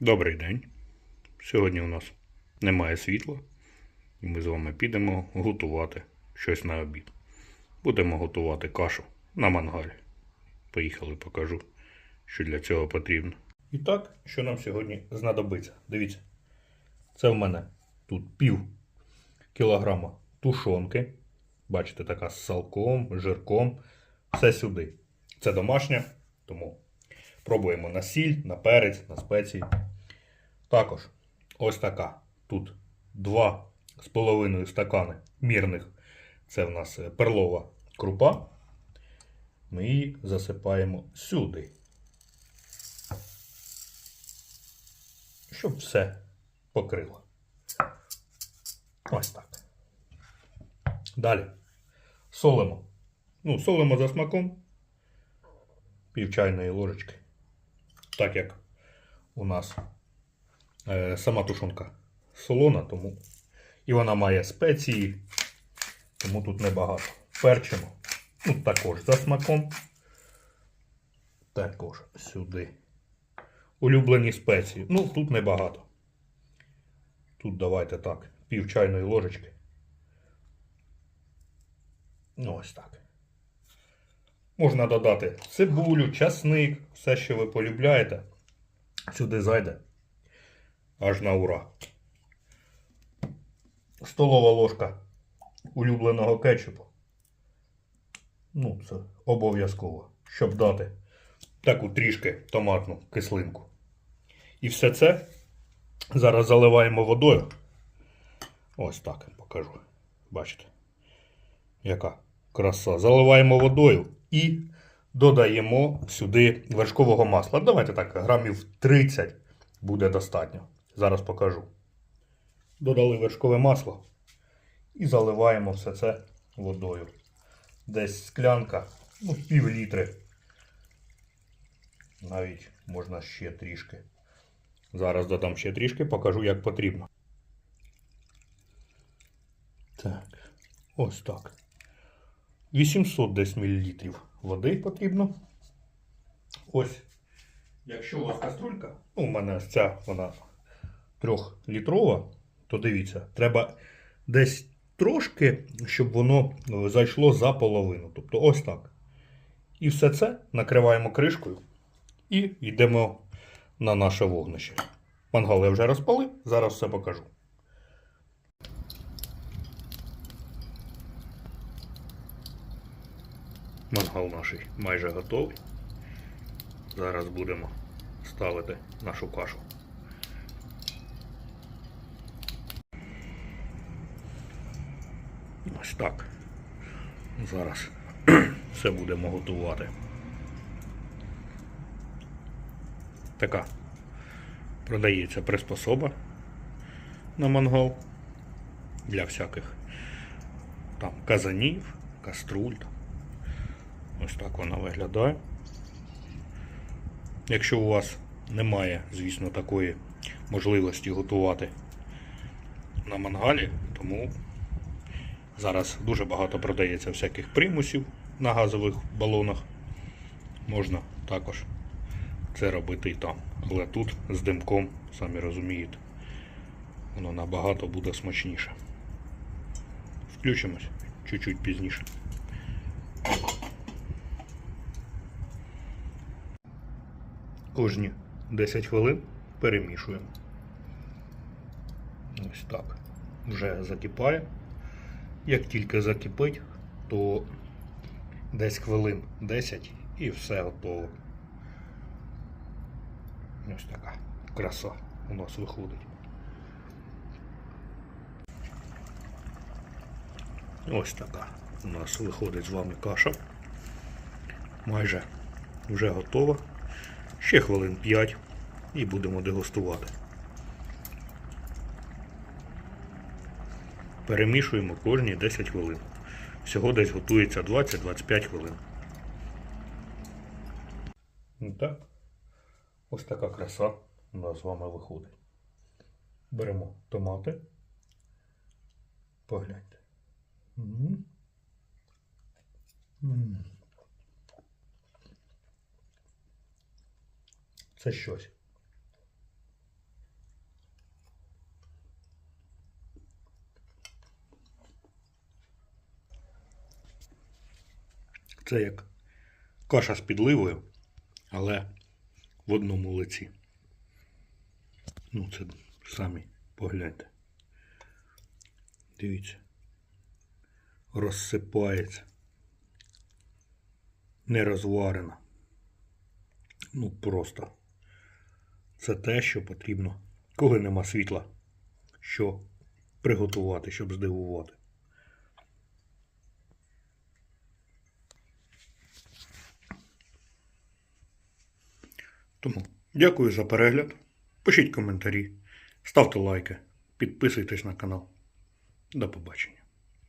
Добрий день. Сьогодні у нас немає світла, і ми з вами підемо готувати щось на обід. Будемо готувати кашу на мангалі. Поїхали, покажу, що для цього потрібно. І так, що нам сьогодні знадобиться. Дивіться, це в мене тут пів кілограма тушонки. Бачите, така з салком, жирком. Все сюди. Це домашня, тому пробуємо на сіль, на перець, на спеції. Також ось така. Тут два з половиною стакани мірних. Це в нас е, перлова крупа. Ми її засипаємо сюди. Щоб все покрило. Ось так. Далі. Солимо. Ну, солимо за смаком. Пів чайної ложечки. Так як у нас сама тушонка солона, тому і вона має спеції, тому тут небагато. Перчимо. Ну, також за смаком. Також сюди. Улюблені спеції. Ну, тут небагато. Тут давайте так, пів чайної ложечки. Ну, ось так. Можна додати цибулю, часник, все, що ви полюбляєте. Сюди зайде. Аж на ура. Столова ложка улюбленого кетчупу. Ну, це обов'язково, щоб дати таку трішки томатну кислинку. І все це зараз заливаємо водою. Ось так покажу. Бачите, яка краса. Заливаємо водою і додаємо сюди вершкового масла. Давайте так, грамів 30 буде достатньо. Зараз покажу. Додали вершкове масло і заливаємо все це водою. Десь склянка, ну, пів літри. Навіть можна ще трішки. Зараз додам ще трішки, покажу, як потрібно. Так, ось так. 800 десь мілілітрів води потрібно. Ось, якщо у вас каструлька, ну, у мене ця вона трьохлітрова, то дивіться, треба десь трошки, щоб воно е, зайшло за половину. Тобто ось так. І все це накриваємо кришкою і йдемо на наше вогнище. Мангал я вже розпалив, зараз все покажу. Мангал наш майже готовий. Зараз будемо ставити нашу кашу. Ось так. Зараз все будемо готувати. Така продається приспособа на мангал для всяких там казанів, каструль. Ось так вона виглядає. Якщо у вас немає, звісно, такої можливості готувати на мангалі, тому зараз дуже багато продається всяких примусів на газових балонах. Можна також це робити і там. Але тут з димком, самі розумієте, воно набагато буде смачніше. Включимось чуть-чуть пізніше. Кожні 10 хвилин перемішуємо. Ось так. Вже закипає. Як тільки закипить, то десь хвилин 10 і все готово. Ось така краса у нас виходить. Ось така у нас виходить з вами каша. Майже вже готова. Ще хвилин 5 і будемо дегустувати. Перемішуємо кожні 10 хвилин. Всього десь готується 20-25 хвилин. Так. Ось така краса у нас з вами виходить. Беремо томати. Погляньте. Це щось. Це як каша з підливою, але в одному лиці. Ну, це самі погляньте. Дивіться. Розсипається. Не розварена. Ну просто. Це те, що потрібно, коли нема світла, що приготувати, щоб здивувати. Тому дякую за перегляд. Пишіть коментарі, ставте лайки, підписуйтесь на канал. До побачення.